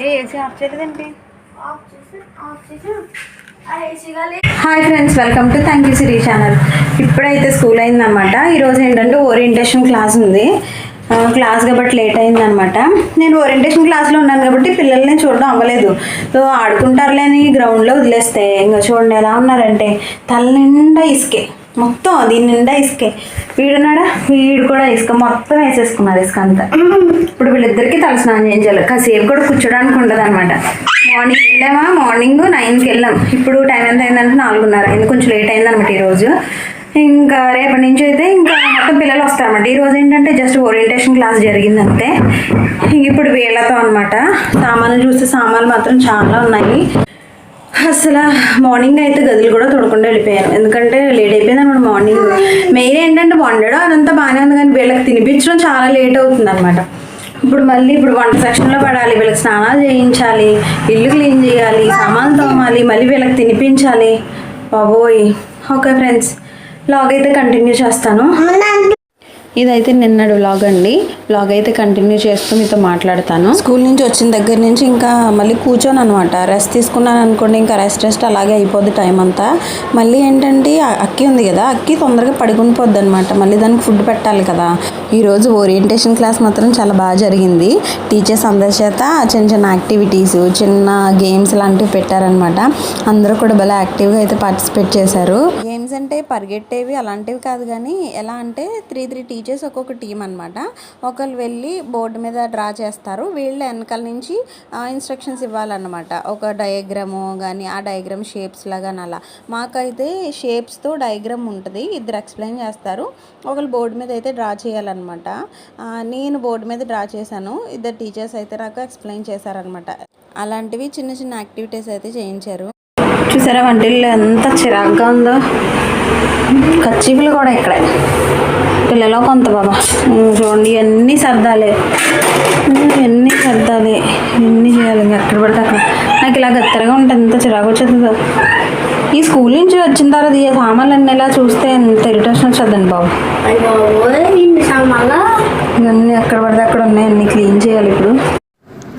ఏ AC off చేయలేదండి? Hi friends welcome to thank you Siri channel ఇప్పుడైతే school అయిందనమాట ఈరోజు ఏంటంటే ఓరియంటేషన్ క్లాస్ ఉంది. క్లాస్ కాబట్టి లేట్ అయిందనమాట నేను ఓరియంటేషన్ క్లాస్లో ఉన్నాను కాబట్టి పిల్లల్ని చూడడం అవ్వలేదు. సో ఆడుకుంటారులే అని గ్రౌండ్లో వదిలేస్తే ఇంకా చూడండి ఎలా ఉన్నారంటే తల నిండా ఇసుకే. మొత్తం దీని నిండా ఇసుకే. వీడున్నాడా? వీడు కూడా ఇసుక మొత్తం వేసేసుకున్నారు ఇసుక అంతా. ఇప్పుడు వీళ్ళిద్దరికి తల స్నానం చేయించాలి. కాసేపు కూడా కూర్చోడానికి ఉండదు అనమాట మార్నింగ్ వెళ్ళామా మార్నింగ్ నైన్కి వెళ్ళాం. ఇప్పుడు టైం ఎంత అయిందంటే నాలుగున్నర. అయింది కొంచెం లేట్ అయిందనమాట ఈరోజు ఇంకా రేపటి నుంచి అయితే ఇంకా మొత్తం పిల్లలు వస్తారన్నమాట. ఈ రోజు ఏంటంటే జస్ట్ ఓరియంటేషన్ క్లాస్ జరిగింది అంతే ఇప్పుడు వీళ్ళతో అనమాట సామాన్లు చూస్తే సామాన్లు మాత్రం చాలా ఉన్నాయి. అసలు మార్నింగ్ అయితే గదులు కూడా తొడకుండా వెళ్ళిపోయాను. ఎందుకంటే లేట్ అయిపోయింది అనమాట మార్నింగ్ మెయిన్ ఏంటంటే వండడం అదంతా బాగానే ఉంది కానీ వీళ్ళకి తినిపించడం చాలా లేట్ అవుతుంది అనమాట ఇప్పుడు మళ్ళీ ఇప్పుడు వంట సెక్షన్లో పడాలి వీళ్ళకి స్నానాలు చేయించాలి ఇల్లు క్లీన్ చేయాలి సామాన్లు తోమాలి మళ్ళీ వీళ్ళకి తినిపించాలి. బాబోయ్. ఓకే ఫ్రెండ్స్ లాగ్ అయితే కంటిన్యూ చేస్తాను. ఇదైతే నిన్నటి వ్లాగ్ అండి. వ్లాగ్ అయితే కంటిన్యూ చేస్తూ మీతో మాట్లాడతాను. స్కూల్ నుంచి వచ్చిన దగ్గర నుంచి ఇంకా మళ్ళీ కూర్చొని అనమాట రెస్ట్ తీసుకున్నాను అనుకోండి ఇంకా రెస్ట్ రెస్ట్ అలాగే అయిపోద్ది టైం అంతా. మళ్ళీ ఏంటంటే అక్కి ఉంది కదా అక్కి తొందరగా పడుకుని పోద్ది అనమాట మళ్ళీ దానికి ఫుడ్ పెట్టాలి కదా. ఈరోజు ఓరియంటేషన్ క్లాస్ మాత్రం చాలా బాగా జరిగింది. టీచర్స్ అందరి చేత చిన్న చిన్న యాక్టివిటీస్ చిన్న గేమ్స్ లాంటివి పెట్టారనమాట అందరూ కూడా భలే యాక్టివ్గా అయితే పార్టిసిపేట్ చేశారు. గేమ్స్ అంటే పరిగెట్టేవి అలాంటివి కాదు కానీ ఎలా అంటే త్రీ త్రీ టీచర్స్ ఒక్కొక్క టీం అనమాట ఒకళ్ళు వెళ్ళి బోర్డు మీద డ్రా చేస్తారు. వీళ్ళు వెనకాల నుంచి ఇన్స్ట్రక్షన్స్ ఇవ్వాలన్నమాట. ఒక డయాగ్రాము కానీ ఆ డయాగ్రామ్ షేప్స్ లాగా అలా. మాకైతే షేప్స్తో డయాగ్రామ్ ఉంటుంది. ఇద్దరు ఎక్స్ప్లెయిన్ చేస్తారు. ఒకళ్ళు బోర్డు మీద అయితే డ్రా చేయాలన్నమాట. నేను బోర్డు మీద డ్రా చేశాను. ఇద్దరు టీచర్స్ అయితే నాకు ఎక్స్ప్లెయిన్ చేశారనమాట అలాంటివి చిన్న చిన్న యాక్టివిటీస్ అయితే చేయించారు. చూసారా వంటిల్లు ఎంత చిరాగ్గా ఉందో? కచ్చిపులు కూడా ఇక్కడే. పిల్లలో కొంత బాబా. చూడండి ఇవన్నీ సర్దాలే ఇవన్నీ సర్దాలి ఇవన్నీ చేయాలి ఎక్కడ పడితే అక్కడ. నాకు ఇలా గత్తరగా ఉంటుంది ఎంత చిరాకు వచ్చేస్తుందో ఈ స్కూల్ నుంచి వచ్చిన తర్వాత ఈ సామాన్లు అన్నీ ఇలా చూస్తే ఎంత ఇరిటేషన్ వచ్చేదండి బాబు. ఇవన్నీ ఎక్కడ పడితే అక్కడ ఉన్నాయి అన్నీ క్లీన్ చేయాలి ఇప్పుడు.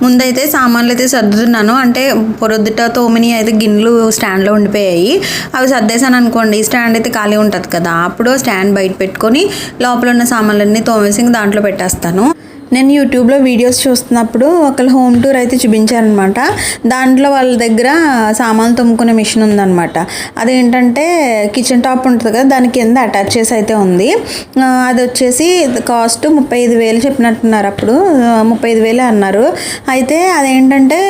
ముందైతే సామాన్లు అయితే సర్దుతున్నాను. అంటే పొరొద్దుట తోమిని అయితే గిన్నెలు స్టాండ్లో ఉండిపోయాయి. అవి సర్దేశాను అనుకోండి స్టాండ్ అయితే ఖాళీ ఉంటుంది కదా అప్పుడు స్టాండ్ బయట పెట్టుకొని లోపల ఉన్న సామాన్లన్నీ తోమేసి దాంట్లో పెట్టేస్తాను. నేను యూట్యూబ్లో వీడియోస్ చూస్తున్నప్పుడు ఒకళ్ళు హోమ్ టూర్ అయితే చూపించారనమాట. దాంట్లో వాళ్ళ దగ్గర సామాన్లు తుమ్ముకునే మిషన్ ఉందన్నమాట అదేంటంటే కిచెన్ టాప్ ఉంటుంది కదా దాని కింద అటాచ్ చేసి అయితే ఉంది. అది వచ్చేసి కాస్ట్ ముప్పై ఐదు వేలు చెప్పినట్టున్నారు అప్పుడు. ముప్పై ఐదు వేలే అన్నారు. అయితే అదేంటంటే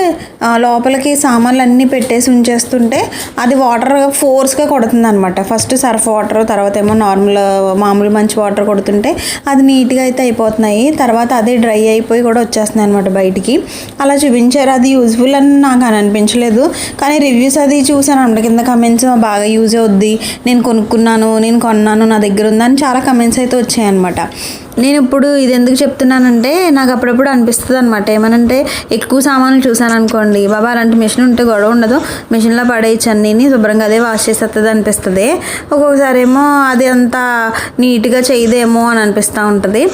లోపలికి సామాన్లు అన్నీ పెట్టేసి ఉంచేస్తుంటే అది వాటర్ ఫోర్స్గా కొడుతుంది అనమాట ఫస్ట్ సర్ఫ్ వాటర్ తర్వాత ఏమో నార్మల్ మామూలు మంచి వాటర్ కొడుతుంటే అది నీట్గా అయితే అయిపోతున్నాయి. తర్వాత అదే డ్రై అయిపోయి కూడా వచ్చేస్తున్నాయి అనమాట బయటికి. అలా చూపించారు. అది యూజ్ఫుల్ అని నాకు అని అనిపించలేదు. కానీ రివ్యూస్ అది చూసాను అనమాట కింద కమెంట్స్ బాగా యూజ్ అవుద్ది. నేను కొనుక్కున్నాను నేను కొన్నాను నా దగ్గర ఉందని చాలా కమెంట్స్ అయితే వచ్చాయన్నమాట. నేను ఇప్పుడు ఇది ఎందుకు చెప్తున్నానంటే నాకు అప్పుడప్పుడు అనిపిస్తుంది అనమాట ఏమనంటే ఎక్కువ సామాన్లు చూసాను అనుకోండి బాబా అలాంటి మిషన్ ఉంటే గొడవ ఉండదు. మిషన్లో పడేయచ్చు అన్నీ శుభ్రంగా అదే వాష్ చేసేస్తుంది అనిపిస్తుంది. ఒక్కొక్కసారి ఏమో అది అంత నీట్గా చేయదేమో అని అనిపిస్తూ ఉంటుంది.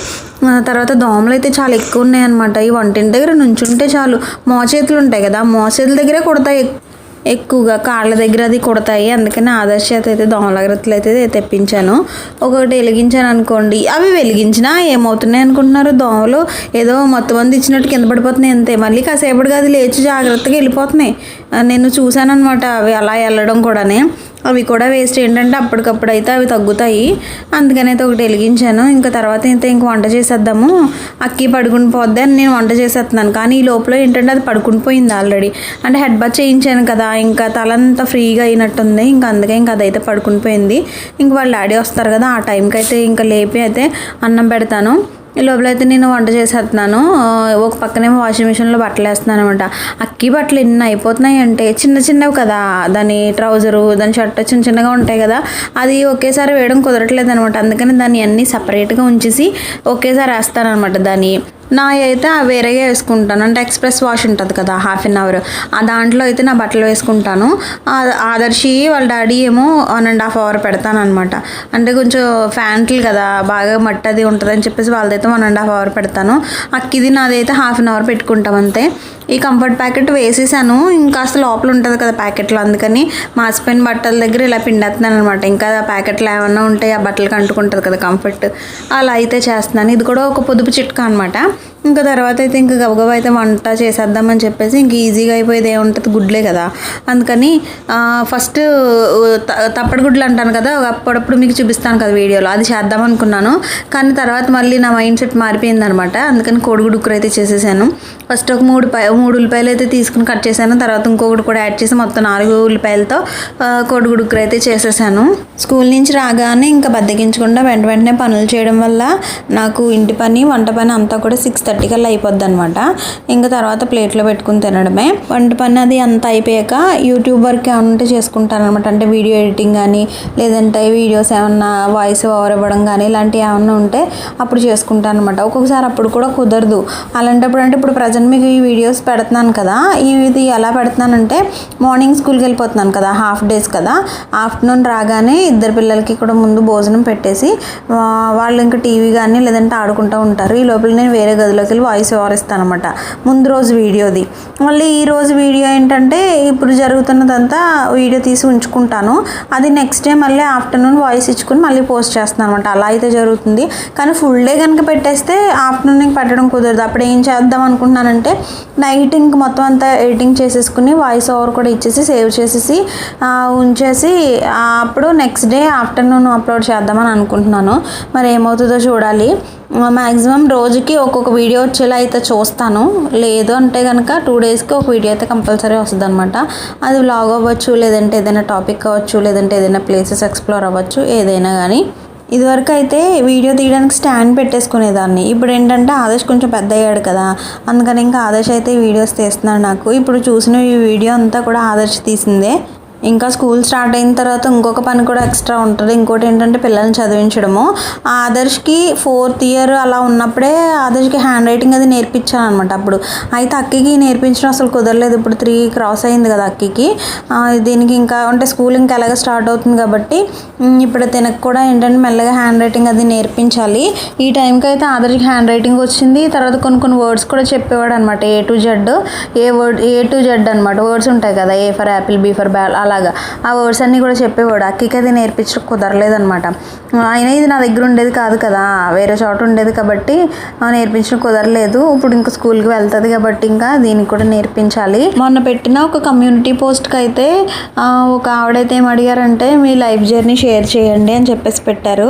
తర్వాత దోమలు అయితే చాలా ఎక్కువ ఉన్నాయన్నమాట. ఈ వంటింటి దగ్గర నుంచుంటే చాలు. మోచేతులు ఉంటాయి కదా మోచేతుల దగ్గరే కుడతాయి. ఎక్కువగా కాళ్ళ దగ్గర అది కొడతాయి. అందుకని ఆదర్శ అయితే అయితే దోమలగరత్తులు అయితే తెప్పించాను. ఒకటి వెలిగించాను అనుకోండి. అవి వెలిగించినా ఏమవుతున్నాయి అనుకుంటున్నారు దోమలు ఏదో మొత్తం మంది ఇచ్చినట్టు కింద పడిపోతున్నాయి అంతే. మళ్ళీ కాసేపటికి అది లేచి జాగ్రత్తగా వెళ్ళిపోతున్నాయి. నేను చూశాను అనమాట అవి అలా వెళ్ళడం కూడానే. అవి కూడా వేస్ట్ ఏంటంటే అప్పటికప్పుడు అయితే అవి తగ్గుతాయి. అందుకని అయితే ఒకటి వెలిగించాను. ఇంకా తర్వాత అయితే ఇంక వంట చేసేద్దాము. అక్కి పడుకుని పోద్ది అని నేను వంట చేసేస్తున్నాను. కానీ ఈ లోపల ఏంటంటే అది పడుకుని పోయింది ఆల్రెడీ అంటే హెడ్ బాత్ చేయించాను కదా ఇంకా తలంతా ఫ్రీగా అయినట్టుంది. ఇంకా అందుకే ఇంకా అదైతే పడుకుని పోయింది. ఇంక వాళ్ళ డాడీ వస్తారు కదా ఆ టైంకి అయితే ఇంకా లేపి అయితే అన్నం పెడతాను. ఈ లోపల అయితే నేను వంట చేసేస్తున్నాను. ఒక పక్కనేమో వాషింగ్ మిషన్లో బట్టలు వేస్తున్నాను అనమాట అక్కి బట్టలు ఎన్ని అయిపోతున్నాయి అంటే చిన్న చిన్నవి కదా. దాని ట్రౌజరు దాని షర్ట్ చిన్న చిన్నగా ఉంటాయి కదా. అది ఒకేసారి వేయడం కుదరట్లేదు అనమాట అందుకని దాన్ని అన్నీ సపరేట్గా ఉంచేసి ఒకేసారి వేస్తాను అనమాట దాన్ని. నా అయితే ఆ వేరేగా వేసుకుంటాను. అంటే ఎక్స్ప్రెస్ వాష్ ఉంటుంది కదా హాఫ్ అన్ అవర్. ఆ దాంట్లో అయితే నా బట్టలు వేసుకుంటాను. ఆ- ఆదర్శి వాళ్ళ డాడీ ఏమో వన్ అండ్ హాఫ్ అవర్ పెడతాను అనమాట అంటే కొంచెం ఫ్యాంట్లు కదా బాగా మట్టది అది ఉంటుంది అని చెప్పేసి వాళ్ళదైతే వన్ అండ్ హాఫ్ అవర్ పెడతాను. అక్కిది నాదైతే హాఫ్ అన్ అవర్ పెట్టుకుంటాం అంతే. ఈ కంఫర్ట్ ప్యాకెట్ వేసేసాను. ఇంకా అసలు లోపల ఉంటుంది కదా ప్యాకెట్లో అందుకని మాసిపోయిన బట్టల దగ్గర ఇలా పిండేస్తున్నాను అనమాట ఇంకా ఆ ప్యాకెట్లు ఏమన్నా ఉంటే ఆ బట్టలకు అంటుకుంటుంది కదా కంఫర్ట్ అలా అయితే చేస్తున్నాను. ఇది కూడా ఒక పొదుపు చిట్కా అనమాట ఇంకా తర్వాత అయితే ఇంకా గబగబా అయితే వంట చేసేద్దామని చెప్పేసి ఇంక ఈజీగా అయిపోయేది ఏముంటుంది? గుడ్లే కదా. అందుకని ఫస్ట్ త- తప్పటి గుడ్లు అంటాను కదా అప్పుడప్పుడు మీకు చూపిస్తాను కదా వీడియోలో. అది చేద్దాం అనుకున్నాను. కానీ తర్వాత మళ్ళీ నా మైండ్ సెట్ మారిపోయింది అనమాట అందుకని కోడిగుడు ఉక్కురు అయితే చేసేసాను. ఫస్ట్ ఒక మూడు పై మూడు ఉల్లిపాయలు అయితే తీసుకుని కట్ చేశాను. తర్వాత ఇంకొకటి కూడా యాడ్ చేసి మొత్తం నాలుగు ఉల్లిపాయలతో కోడిగుడు ఉక్కురు అయితే చేసేసాను. స్కూల్ నుంచి రాగానే ఇంకా బద్దగించకుండా వెంట వెంటనే పనులు చేయడం వల్ల నాకు ఇంటి పని వంట పని అంతా కూడా సిక్స్ థర్టీ కల్లా అయిపోద్ది అనమాట ఇంకా తర్వాత ప్లేట్లో పెట్టుకుని తినడమే. వంట పని అది అంతా అయిపోయాక యూట్యూబ్ వర్క్ ఏమైనా ఉంటే చేసుకుంటాను అనమాట అంటే వీడియో ఎడిటింగ్ కానీ లేదంటే వీడియోస్ ఏమన్నా వాయిస్ ఓవర్ ఇవ్వడం కానీ ఇలాంటివి ఏమన్నా ఉంటే అప్పుడు చేసుకుంటాను అనమాట ఒక్కొక్కసారి అప్పుడు కూడా కుదరదు. అలాంటప్పుడు అంటే ఇప్పుడు ప్రజెంట్ మీకు ఈ వీడియోస్ పెడుతున్నాను కదా ఇది ఎలా పెడుతున్నానంటే మార్నింగ్ స్కూల్కి వెళ్ళిపోతున్నాను కదా హాఫ్ డేస్ కదా. ఆఫ్టర్నూన్ రాగానే ఇద్దరు పిల్లలకి కూడా ముందు భోజనం పెట్టేసి వాళ్ళు ఇంకా టీవీ కానీ లేదంటే ఆడుకుంటూ ఉంటారు. ఈ లోపల నేను వేరే గదిలోకి వెళ్ళి వాయిస్ ఓవర్ ఇస్తాను అనమాట ముందు రోజు వీడియోది. మళ్ళీ ఈ రోజు వీడియో ఏంటంటే ఇప్పుడు జరుగుతున్నదంతా వీడియో తీసి ఉంచుకుంటాను. అది నెక్స్ట్ డే మళ్ళీ ఆఫ్టర్నూన్ వాయిస్ ఇచ్చుకుని మళ్ళీ పోస్ట్ చేస్తాను అనమాట అలా అయితే జరుగుతుంది. కానీ ఫుల్ డే కనుక పెట్టేస్తే ఆఫ్టర్నూన్ పెట్టడం కుదరదు. అప్పుడు ఏం చేద్దాం అనుకుంటున్నానంటే నైట్ ఇంక మొత్తం అంతా ఎడిటింగ్ చేసేసుకుని వాయిస్ ఓవర్ కూడా ఇచ్చేసి సేవ్ చేసేసి ఉంచేసి అప్పుడు నెక్స్ట్ డే ఆఫ్టర్నూన్ అప్లోడ్ చేద్దామని అనుకుంటున్నాను. మరి ఏమవుతుందో చూడాలి. మ్యాక్సిమం రోజుకి ఒక్కొక్క వీడియో వచ్చేలా అయితే చూస్తాను. లేదు అంటే కనుక టూ డేస్కి ఒక వీడియో అయితే కంపల్సరీ వస్తుంది అనమాట అది వ్లాగ్ అవ్వచ్చు లేదంటే ఏదైనా టాపిక్ అవ్వచ్చు లేదంటే ఏదైనా ప్లేసెస్ ఎక్స్ప్లోర్ అవ్వచ్చు ఏదైనా కానీ ఇదివరకు అయితే వీడియో తీయడానికి స్టాండ్ పెట్టేసుకునేదాన్ని. ఇప్పుడు ఏంటంటే ఆదర్శ్ కొంచెం పెద్ద అయ్యాడు కదా. అందుకని ఇంకా ఆదర్శ్ అయితే వీడియోస్ తీస్తున్నాడు నాకు. ఇప్పుడు చూసిన ఈ వీడియో అంతా కూడా ఆదర్శ్ తీసిందే. ఇంకా స్కూల్ స్టార్ట్ అయిన తర్వాత ఇంకొక పని కూడా ఎక్స్ట్రా ఉంటుంది. ఇంకోటి ఏంటంటే పిల్లల్ని చదివించడము. ఆ ఆదర్శ్కి ఫోర్త్ ఇయర్ అలా ఉన్నప్పుడే ఆదర్శ్కి హ్యాండ్ రైటింగ్ అది నేర్పించాను అనమాట అప్పుడు. అయితే అక్కకి నేర్పించడం అసలు కుదరలేదు. ఇప్పుడు త్రీ క్రాస్ అయింది కదా అక్కకి. దీనికి ఇంకా అంటే స్కూల్ ఇంకా ఎలాగ స్టార్ట్ అవుతుంది కాబట్టి ఇప్పుడు తినకు కూడా ఏంటంటే మెల్లగా హ్యాండ్ రైటింగ్ అది నేర్పించాలి. ఈ టైంకి అయితే ఆదర్శ్కి హ్యాండ్ రైటింగ్ వచ్చింది. తర్వాత కొన్ని కొన్ని వర్డ్స్ కూడా చెప్పేవాడు అనమాట A to Z A word A to Z అనమాట వర్డ్స్ ఉంటాయి కదా. A for apple B for ball అలాగా. ఆ వర్డ్స్ అన్నీ కూడా చెప్పేవాడు. అక్కికి అది నేర్పించడం కుదరలేదనమాట అయినా ఇది నా దగ్గర ఉండేది కాదు కదా. వేరే చోట ఉండేది కాబట్టి నేర్పించడం కుదరలేదు. ఇప్పుడు ఇంకా స్కూల్కి వెళ్తుంది కాబట్టి ఇంకా దీనికి కూడా నేర్పించాలి. మొన్న పెట్టిన ఒక కమ్యూనిటీ పోస్ట్కి అయితే ఒక ఆవిడైతే ఏం అడిగారంటే మీ లైఫ్ జర్నీ షేర్ చేయండి అని చెప్పేసి పెట్టారు.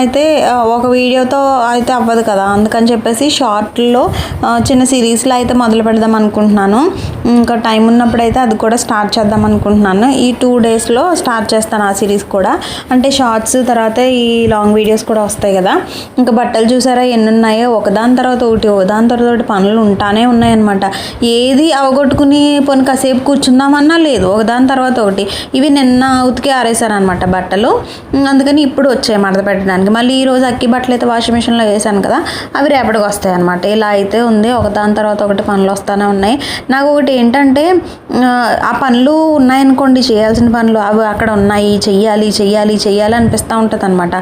అయితే ఒక వీడియోతో అయితే అవ్వదు కదా. అందుకని చెప్పేసి షార్ట్లో చిన్న సిరీస్లో అయితే మొదలు పెడదాం అనుకుంటున్నాను. ఇంకా టైం ఉన్నప్పుడు అయితే అది కూడా స్టార్ట్ చేద్దాం అనుకుంటున్నాను. ఈ టూ డేస్లో స్టార్ట్ చేస్తాను ఆ సిరీస్ కూడా. అంటే షార్ట్స్ తర్వాత ఈ లాంగ్ వీడియోస్ కూడా వస్తాయి కదా. ఇంకా బట్టలు చూసారా ఎన్ని ఉన్నాయో ఒకదాని తర్వాత ఒకటి ఒకదాని తర్వాత ఒకటి పనులు ఉంటానే ఉన్నాయన్నమాట. ఏది అవగొట్టుకుని పోనీ కాసేపు కూర్చుందామన్నా లేదు ఒకదాని తర్వాత ఒకటి. ఇవి నిన్న ఉతికి ఆరేసాను బట్టలు. అందుకని ఇప్పుడు వచ్చాయి మడత పెట్టడానికి. మళ్ళీ ఈరోజు అక్కి బట్టలు అయితే వాషింగ్ మిషన్లో వేసాను కదా అవి రేపటికి వస్తాయి అనమాట ఇలా అయితే ఉంది ఒకదాని తర్వాత ఒకటి పనులు వస్తూనే ఉన్నాయి. నాకు ఒకటి ఏంటంటే ఆ, ఆ పనులు ఉన్నాయనుకోండి చేయాల్సిన పనులు అవి అక్కడ ఉన్నాయి చెయ్యాలి చెయ్యాలి చెయ్యాలి అనిపిస్తూ ఉంటుంది అనమాట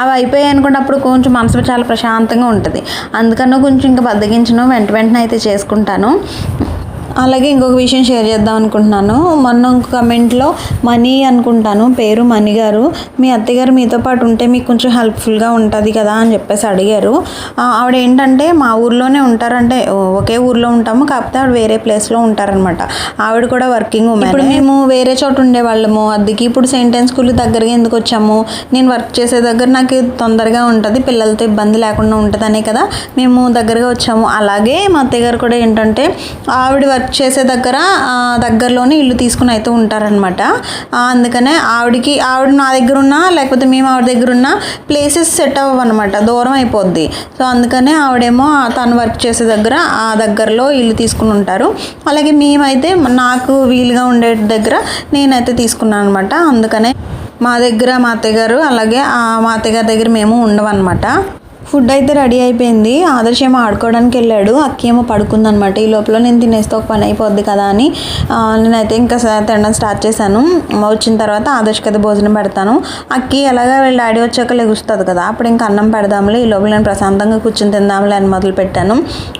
అవి అయిపోయాయి అనుకున్నప్పుడు కొంచెం మనసు చాలా ప్రశాంతంగా ఉంటుంది. అందుకన్నా కొంచెం ఇంకా బద్దగించను వెంట వెంటనే అయితే చేసుకుంటాను. అలాగే ఇంకొక విషయం షేర్ చేద్దాం అనుకుంటున్నాను. మొన్న ఇంకొక కమెంట్లో మనీ అనుకుంటాను పేరు మణి గారు. మీ అత్తగారు మీతో పాటు ఉంటే మీకు కొంచెం హెల్ప్ఫుల్గా ఉంటుంది కదా అని చెప్పేసి అడిగారు. ఆవిడ ఏంటంటే మా ఊర్లోనే ఉంటారంటే ఒకే ఊర్లో ఉంటాము కాకపోతే ఆవిడ వేరే ప్లేస్లో ఉంటారనమాట ఆవిడ కూడా వర్కింగ్ ఉమెన్ ఇప్పుడు మేము వేరే చోట ఉండేవాళ్ళము. అద్దెకి ఇప్పుడు సెంటెన్స్ స్కూల్ దగ్గరగా ఎందుకు వచ్చాము? నేను వర్క్ చేసే దగ్గర నాకు తొందరగా ఉంటుంది పిల్లలతో ఇబ్బంది లేకుండా ఉంటుందనే కదా మేము దగ్గరగా వచ్చాము. అలాగే మా అత్తయ్య గారు కూడా ఏంటంటే ఆవిడ వర్క్ చేసే దగ్గర దగ్గరలోనే ఇల్లు తీసుకుని అయితే ఉంటారనమాట అందుకనే ఆవిడకి ఆవిడ నా దగ్గర ఉన్నా లేకపోతే మేము ఆవిడ దగ్గర ఉన్న ప్లేసెస్ సెట్ అవ్వనమాట దూరం అయిపోద్ది. సో అందుకనే ఆవిడేమో తను వర్క్ చేసే దగ్గర ఆ దగ్గరలో ఇల్లు తీసుకుని ఉంటారు. అలాగే మేమైతే నాకు వీలుగా ఉండే దగ్గర నేనైతే తీసుకున్నాను అనమాట అందుకనే మా దగ్గర మా అత్తయ్య గారు అలాగే ఆ మా అత్తయ్య గారి దగ్గర మేము ఉండవన్నమాట. ఫుడ్ అయితే రెడీ అయిపోయింది. ఆదర్శ ఏమో ఆడుకోవడానికి వెళ్ళాడు. అక్కి ఏమో పడుకుందనమాట ఈ లోపల నేను తినేస్తే ఒక పని అయిపోద్ది కదా అని నేనైతే ఇంకా తినడం స్టార్ట్ చేశాను. వచ్చిన తర్వాత ఆదర్శకి అయితే భోజనం పెడతాను. అక్కి ఎలాగా వీళ్ళ డాడీ వచ్చాక లెగుస్తుంది కదా అప్పుడు ఇంకా అన్నం పెడదాంలే ఈ లోపల నేను ప్రశాంతంగా కూర్చొని తిందాంలే అని మొదలు పెట్టాను.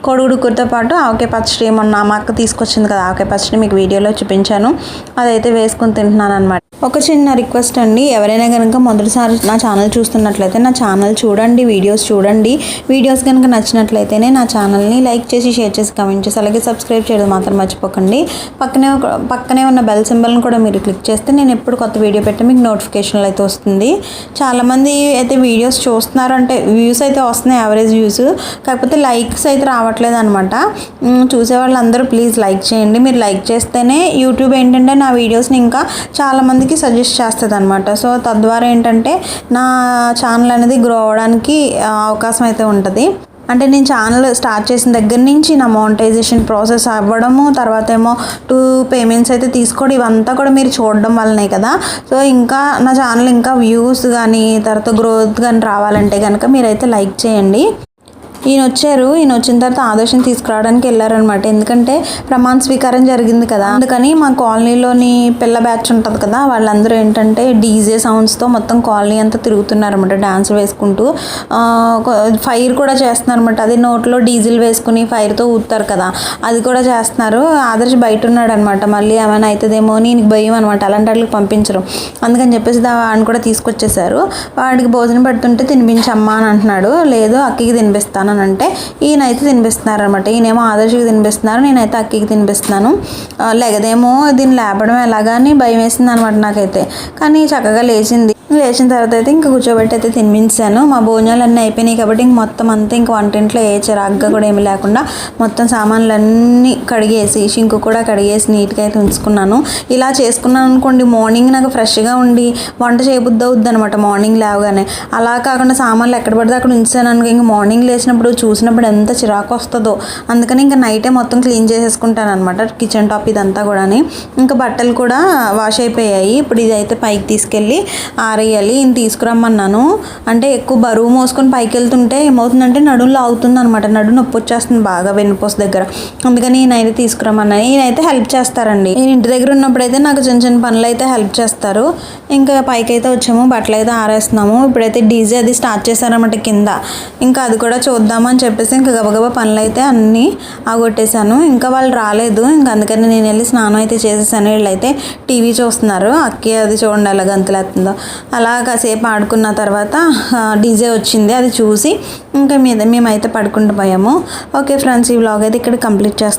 కొడుగుడు పాటు ఆవకాయ పచ్చడి మొన్న మా అక్క తీసుకొచ్చింది కదా ఆవకాయ పచ్చడి మీకు వీడియోలో చూపించాను. అదైతే వేసుకొని తింటున్నాను అనమాట ఒక చిన్న రిక్వెస్ట్ అండి. ఎవరైనా కనుక మొదటిసారి నా ఛానల్ చూస్తున్నట్లయితే నా ఛానల్ చూడండి వీడియోస్ చూడండి. వీడియోస్ కనుక నచ్చినట్లయితేనే నా ఛానల్ని లైక్ చేసి షేర్ చేసి కమెంట్ చేసి అలాగే సబ్స్క్రైబ్ చేయడం మాత్రం మర్చిపోకండి. పక్కనే ఒక- పక్కనే ఉన్న బెల్ సింబల్ని కూడా మీరు క్లిక్ చేస్తే నేను ఎప్పుడు కొత్త వీడియో పెట్టి మీకు నోటిఫికేషన్లు అయితే వస్తుంది. చాలామంది అయితే వీడియోస్ చూస్తున్నారు అంటే వ్యూస్ అయితే వస్తున్నాయి యావరేజ్ వ్యూస్. కాకపోతే లైక్స్ అయితే రావట్లేదు అనమాట చూసే వాళ్ళందరూ ప్లీజ్ లైక్ చేయండి. మీరు లైక్ చేస్తేనే యూట్యూబ్ ఏంటంటే నా వీడియోస్ని ఇంకా చాలామందికి సజెస్ట్ చేస్తుంది అనమాట సో తద్వారా ఏంటంటే నా ఛానల్ అనేది గ్రో అవ్వడానికి అవకాశం అయితే ఉంటుంది. అంటే నేను ఛానల్ స్టార్ట్ చేసిన దగ్గర నుంచి నా మోనిటైజేషన్ ప్రాసెస్ అవ్వడము తర్వాత ఏమో టూ పేమెంట్స్ అయితే తీసుకోవడం ఇవంతా కూడా మీరు చూడడం వల్లనే కదా. సో ఇంకా నా ఛానల్ ఇంకా వ్యూస్ కానీ తర్వాత గ్రోత్ కానీ రావాలంటే కనుక మీరైతే లైక్ చేయండి. ఈయన వచ్చారు ఈయన వచ్చిన తర్వాత ఆదర్శం తీసుకురావడానికి వెళ్ళారనమాట ఎందుకంటే ప్రమాణ స్వీకారం జరిగింది కదా. అందుకని మా కాలనీలోని పిల్ల బ్యాచ్ ఉంటుంది కదా వాళ్ళందరూ ఏంటంటే డీజే సౌండ్స్తో మొత్తం కాలనీ అంతా తిరుగుతున్నారనమాట డాన్స్ వేసుకుంటూ. ఫైర్ కూడా చేస్తున్నారనమాట అది నోట్లో డీజిల్ వేసుకుని ఫైర్తో ఊతారు కదా. అది కూడా చేస్తున్నారు. ఆదర్శ్ బయట ఉన్నాడు అనమాట మళ్ళీ ఏమైనా అవుతుందేమో అని ఈయనకి భయం అనమాట అలాంటి వాళ్ళకి పంపించరు. అందుకని చెప్పేసి వాడిని కూడా తీసుకొచ్చేసారు. వాడికి భోజనం పెడుతుంటే తినిపించమ్మా అని అంటున్నాడు. లేదు అక్కకి తినిపిస్తాను అని అంటే ఈయన అయితే తినిపిస్తున్నారు అనమాట ఈయనేమో ఆదర్శకి తినిపిస్తున్నారు నేనైతే అక్కికి తినిపిస్తున్నాను. ఆ, లెగదేమో దీన్ని లేపడం ఎలాగా అని భయం వేసింది అనమాట నాకైతే. కానీ చక్కగా లేచింది. లేచిన తర్వాత అయితే ఇంకా కూర్చోబెట్టి అయితే తినిపించాను. మా భోజనాలు అన్నీ అయిపోయినాయి కాబట్టి ఇంక మొత్తం అంతా ఇంక వంటింట్లో ఏ చిరాగ్గా కూడా ఏమి లేకుండా మొత్తం సామాన్లు అన్నీ కడిగేసి షింకు కూడా కడిగేసి నీట్గా అయితే ఉంచుకున్నాను. ఇలా చేసుకున్నాను అనుకోండి మార్నింగ్ నాకు ఫ్రెష్గా ఉండి వంట చేయబుద్ది అవుద్ది అనమాట మార్నింగ్ లేవగానే. అలా కాకుండా సామాన్లు ఎక్కడ పడితే అక్కడ ఉంచాను అనుకో ఇంక మార్నింగ్ లేచినప్పుడు చూసినప్పుడు ఎంత చిరాకు వస్తుందో. అందుకని ఇంకా నైటే మొత్తం క్లీన్ చేసేసుకుంటాను అనమాట కిచెన్ టాప్ ఇదంతా కూడా ఇంకా బట్టలు కూడా వాష్ అయిపోయాయి. ఇప్పుడు ఇది అయితే పైకి తీసుకెళ్ళి ఆరేయాలి. నేను తీసుకురమ్మన్నాను. అంటే ఎక్కువ బరువు మోసుకొని పైకి వెళ్తుంటే ఏమవుతుందంటే నడుము లాగుతుంది అనమాట నడు నొప్పి వచ్చేస్తుంది బాగా వెన్నుపోస దగ్గర. అందుకని నేనైతే అయితే తీసుకురమ్మన్నాను. నేనైతే అయితే హెల్ప్ చేస్తారండి. నేను ఇంటి దగ్గర ఉన్నప్పుడు అయితే నాకు చిన్న చిన్న పనులు అయితే హెల్ప్ చేస్తారు. ఇంకా పైకి అయితే వచ్చాము. బట్టలు అయితే ఆరేస్తున్నాము. ఇప్పుడైతే డీజే అది స్టార్ట్ చేశారన్నమాట కింద. ఇంకా అది కూడా చూద్దాం. చూద్దామని చెప్పేసి ఇంకా గబగబా పనులు అయితే అన్నీ ఆగొట్టేశాను. ఇంకా వాళ్ళు రాలేదు. ఇంకా అందుకని నేను వెళ్ళి స్నానం అయితే చేసేసాను. వీళ్ళైతే టీవీ చూస్తున్నారు. అక్కి అది చూడండి అలా గంతులేస్తుందో. అలా కాసేపు ఆడుకున్న తర్వాత డీజే వచ్చింది. అది చూసి ఇంకా మీద మేమైతే పడుకుంటూ పోయాము ఓకే ఫ్రెండ్స్ ఈ వ్లాగ్ అయితే ఇక్కడ కంప్లీట్ చేస్తున్నాం